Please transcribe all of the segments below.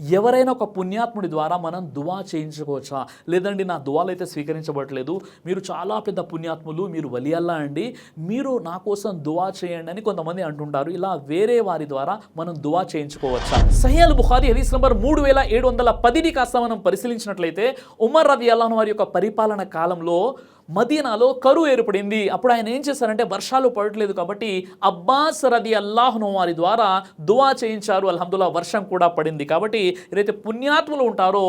ఎవరైనా ఒక పుణ్యాత్ముడి ద్వారా మనం దువా చేయించుకోవచ్చా? లేదండి నా దువాలు అయితే స్వీకరించబడట్లేదు. మీరు చాలా పెద్ద పుణ్యాత్ములు మీరు వలియల్లా అండి. మీరు నా కోసం దువా చేయండి అని కొంతమంది అంటుంటారు. ఇలా వేరే వారి ద్వారా మనం దువా చేయించుకోవచ్చా? సహ్యాల్ బుఖారి హదీస్ నంబర్ మూడు వేల ఏడు వందల పదిని కాస్త మనం పరిశీలించినట్లయితే ఉమర్ రవి అల్లాహన్ వారి యొక్క పరిపాలన కాలంలో మదీనాలో కరువు ఏర్పడింది. అప్పుడు ఆయన ఏం చేశారంటే వర్షాలు పడట్లేదు కాబట్టి అబ్బాస్ రది అల్లాహ్ను వారి ద్వారా దువా చేయించారు. అల్హమ్దుల్లా వర్షం కూడా పడింది కాబట్టి ఏదైతే పుణ్యాత్ములు ఉంటారో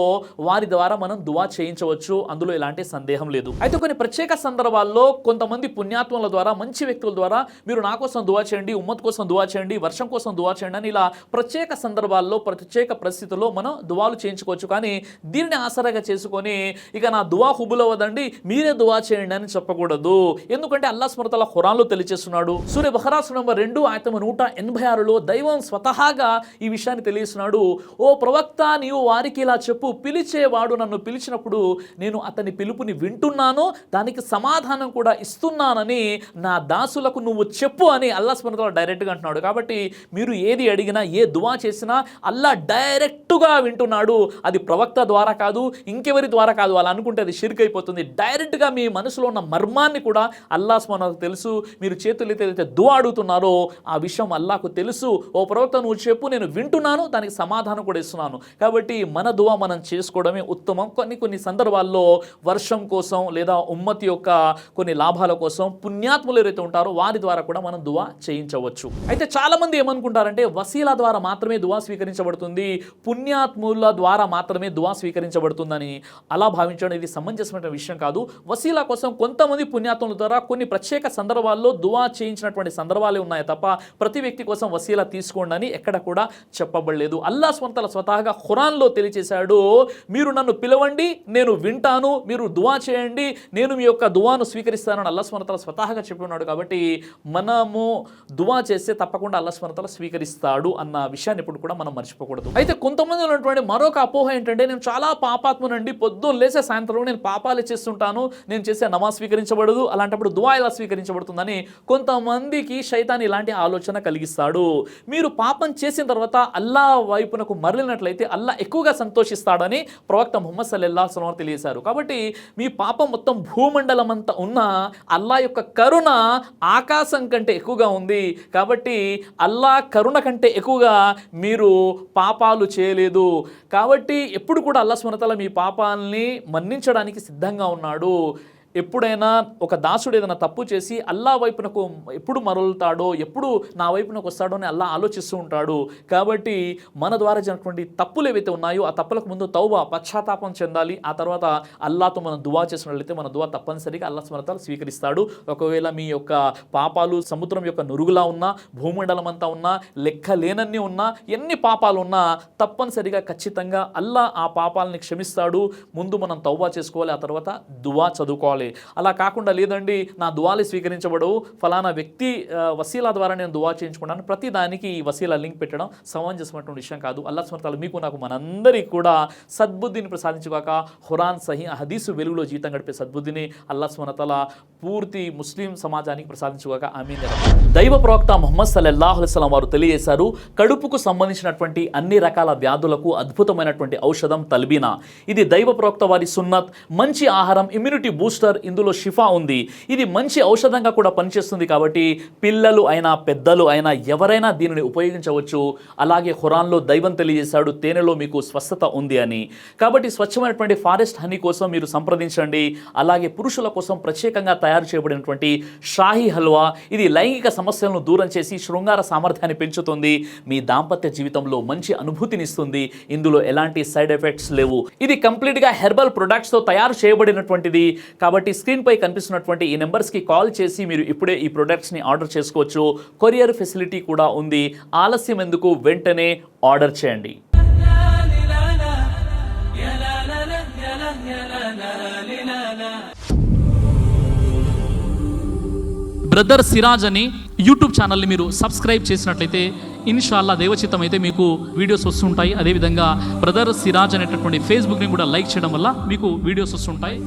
వారి ద్వారా మనం దువా చేయించవచ్చు. అందులో ఎలాంటి సందేహం లేదు. అయితే కొన్ని ప్రత్యేక సందర్భాల్లో కొంతమంది పుణ్యాత్ముల ద్వారా మంచి వ్యక్తుల ద్వారా మీరు నా కోసం దువా చేయండి ఉమ్మత్ కోసం దువా చేయండి వర్షం కోసం దువా చేయండి అని ఇలా ప్రత్యేక సందర్భాల్లో ప్రత్యేక పరిస్థితుల్లో మనం దువాలు చేయించుకోవచ్చు. కానీ దీనిని ఆసరాగా చేసుకొని ఇక నా దువా హుబులో వదండి మీరే దువా చేయండి అని చెప్పకూడదు. ఎందుకంటే అల్లా స్మృతల ఖురాన్లో తెలియజేస్తున్నాడు. సూర్య బహరాసు నంబర్ రెండు ఆయతమ నూట ఎనభై ఆరులో దైవం స్వతహాగా ఈ విషయాన్ని తెలియస్తున్నాడు ఓ ప్రవక్త నీవు వారికి ఇలా చెప్పు. పిలిచేవాడు నన్ను పిలిచినప్పుడు నేను అతని పిలుపుని వింటున్నాను. దానికి సమాధానం కూడా ఇస్తున్నానని నా దాసులకు నువ్వు చెప్పు అని అల్లా స్మృతల డైరెక్ట్గా అంటున్నాడు. కాబట్టి మీరు ఏది అడిగినా ఏ దువా చేసినా అల్లా డైరెక్ట్గా వింటున్నాడు. అది ప్రవక్త ద్వారా కాదు ఇంకెవరి ద్వారా కాదు. అలా అనుకుంటే అది షిర్క్ అయిపోతుంది. డైరెక్ట్గా మీ మనసులో ఉన్న మర్మాన్ని కూడా అల్లాస్ మనకు తెలుసు. మీరు చేతులు ఏదైతే దువా అడుగుతున్నారో ఆ విషయం అల్లాకు తెలుసు. ఓ ప్రవక్త నువ్వు చెప్పు నేను వింటున్నాను దానికి సమాధానం కూడా ఇస్తున్నాను. కాబట్టి మన దువా మనం చేసుకోవడమే ఉత్తమం. కొన్ని కొన్ని సందర్భాల్లో వర్షం కోసం లేదా ఉమ్మతి యొక్క కొన్ని లాభాల కోసం పుణ్యాత్ములు ఎవరైతే ఉంటారో వారి ద్వారా కూడా మనం దువా చేయించవచ్చు. అయితే చాలామంది ఏమనుకుంటారంటే వసీల ద్వారా మాత్రమే దువా స్వీకరించబడుతుంది. పుణ్యాత్ముల ద్వారా మాత్రమే దువా స్వీకరించబడుతుందని అలా భావించడం ఇది సమంజసమైన విషయం కాదు. వసీల కోసం కొంతమంది పుణ్యాత్ముల ద్వారా కొన్ని ప్రత్యేక సందర్భాల్లో దువా చేయించినటువంటి సందర్భాలే ఉన్నాయి తప్ప ప్రతి వ్యక్తి కోసం వసీలా తీసుకోండి అని ఎక్కడ కూడా చెప్పబడలేదు. అల్లా స్వంతల స్వతహాగా ఖురాన్లో తెలియచేశాడు మీరు నన్ను పిలవండి నేను వింటాను మీరు దువా చేయండి నేను మీ యొక్క దువాను స్వీకరిస్తానని అల్లా స్మరతల స్వతహాగా చెప్పి ఉన్నాడు కాబట్టి మనము దువా చేస్తే తప్పకుండా అల్లా స్మరతల స్వీకరిస్తాడు అన్న విషయాన్ని ఇప్పుడు కూడా మనం మర్చిపోకూడదు. అయితే కొంతమంది ఉన్నటువంటి మరొక అపోహ ఏంటంటే నేను చాలా పాపాత్మనండి పొద్దున్న లేసే సాయంత్రం నేను పాపాలు చేస్తుంటాను నేను చేసే నమాజ్ స్వీకరించబడదు అలాంటప్పుడు దువా ఎలా స్వీకరించబడుతుందని కొంతమందికి శైతాన్ ఇలాంటి ఆలోచన కలిగిస్తాడు. మీరు పాపం చేసిన తర్వాత అల్లా వైపునకు మరలినట్లయితే అల్లా ఎక్కువగా సంతోషిస్తాడని ప్రవక్త ముహమ్మద్ సల్లెల్లా సలం తెలియజేశారు. కాబట్టి మీ పాపం మొత్తం భూమండలం అంతా ఉన్న అల్లా యొక్క కరుణ ఆకాశం కంటే ఎక్కువగా ఉంది. కాబట్టి అల్లా కరుణ కంటే ఎక్కువగా మీరు పాపాలు చేయలేదు. కాబట్టి ఎప్పుడు కూడా అల్లా స్మరతల మీ పాపాలని మన్నించడానికి సిద్ధంగా ఉన్నాడు. ఎప్పుడైనా ఒక దాసుడు ఏదైనా తప్పు చేసి అల్లా వైపునకు ఎప్పుడు మరలుతాడో ఎప్పుడు నా వైపునకు వస్తాడో అని అల్లా ఆలోచిస్తూ ఉంటాడు. కాబట్టి మన ద్వారా జరిగినటువంటి తప్పులు ఏవైతే ఉన్నాయో ఆ తప్పులకు ముందు తౌబా పశ్చాత్తాపం చెందాలి. ఆ తర్వాత అల్లాతో మనం దువా చేసినట్లయితే మన దువా తప్పనిసరిగా అల్లా స్మరతాలు స్వీకరిస్తాడు. ఒకవేళ మీ యొక్క పాపాలు సముద్రం యొక్క నురుగులా ఉన్నా భూమండలం అంతా ఉన్నా లెక్క లేనన్ని ఉన్నా ఎన్ని పాపాలు ఉన్నా తప్పనిసరిగా ఖచ్చితంగా అల్లా ఆ పాపాలని క్షమిస్తాడు. ముందు మనం తౌబా చేసుకోవాలి ఆ తర్వాత దువా చదువుకోవాలి. అలా కాకుండా లేదండి నా దువాలు స్వీకరించబడవు ఫలానా వ్యక్తి వసీల వసీలా ద్వారా నేను దువా చేయించుకున్నాను. ప్రతి దానికి ఈ వసీలా లింక్ పెట్టడం సమంజసమైనటువంటి విషయం కాదు. అల్లా స్మరతాలు మీకు నాకు మనందరికీ కూడా సద్బుద్ధిని ప్రసాదించుగాక హురాన్ సహీ హదీసు వెలుగులో జీతం గడిపే సద్బుద్ధిని అల్లా స్మరతల పూర్తి ముస్లిం సమాజానికి ప్రసాదించుగాక. ఆమె దైవ ప్రవక్త మొహమ్మద్ సల్లల్లాహు అలైహి వారు తెలియజేశారు కడుపుకు సంబంధించినటువంటి అన్ని రకాల వ్యాధులకు అద్భుతమైనటువంటి ఔషధం తల్బీనా. ఇది దైవ ప్రవక్త వారి సున్నత్. మంచి ఆహారం ఇమ్యూనిటీ బూస్టర్ ఇందులో షిఫా ఉంది. ఇది మంచి ఔషధంగా కూడా పనిచేస్తుంది కాబట్టి పిల్లలు అయినా పెద్దలు అయినా ఎవరైనా దీనిని ఉపయోగించవచ్చు. అలాగే ఖురాన్లో దైవం తెలియజేశాడు తేనెలో మీకు స్వస్థత ఉంది అని. కాబట్టి స్వచ్ఛమైనటువంటి ఫారెస్ట్ హనీ కోసం మీరు సంప్రదించండి. అలాగే పురుషుల కోసం ప్రత్యేకంగా తయారు చేయబడినటువంటి షాహీ హల్వా ఇది లైంగిక సమస్యలను దూరం చేసి శృంగార సామర్థ్యాన్ని పెంచుతుంది. మీ దాంపత్య జీవితంలో మంచి అనుభూతినిస్తుంది ఇందులో ఎలాంటి సైడ్ ఎఫెక్ట్స్ లేవు. ఇది కంప్లీట్గా హెర్బల్ ప్రొడక్ట్స్తో తయారు చేయబడినటువంటిది. కాబట్టి కాబట్టి స్క్రీన్పై కనిపిస్తున్నటువంటి ఈ నెంబర్స్కి కాల్ చేసి మీరు ఇప్పుడే ఈ ప్రొడక్ట్స్ని ఆర్డర్ చేసుకోవచ్చు. కొరియర్ ఫెసిలిటీ కూడా ఉంది. ఆలస్యం ఎందుకు? వెంటనే ఆర్డర్ చేయండి. బ్రదర్ సిరాజ్ అని యూట్యూబ్ ఛానల్ని మీరు సబ్స్క్రైబ్ చేసినట్లయితే ఇన్షాల్లా దేవచిత్తం అయితే మీకు వీడియోస్ వస్తుంటాయి. అదేవిధంగా బ్రదర్ సిరాజ్ అనేటటువంటి ఫేస్బుక్ని కూడా లైక్ చేయడం వల్ల మీకు వీడియోస్ వస్తుంటాయి.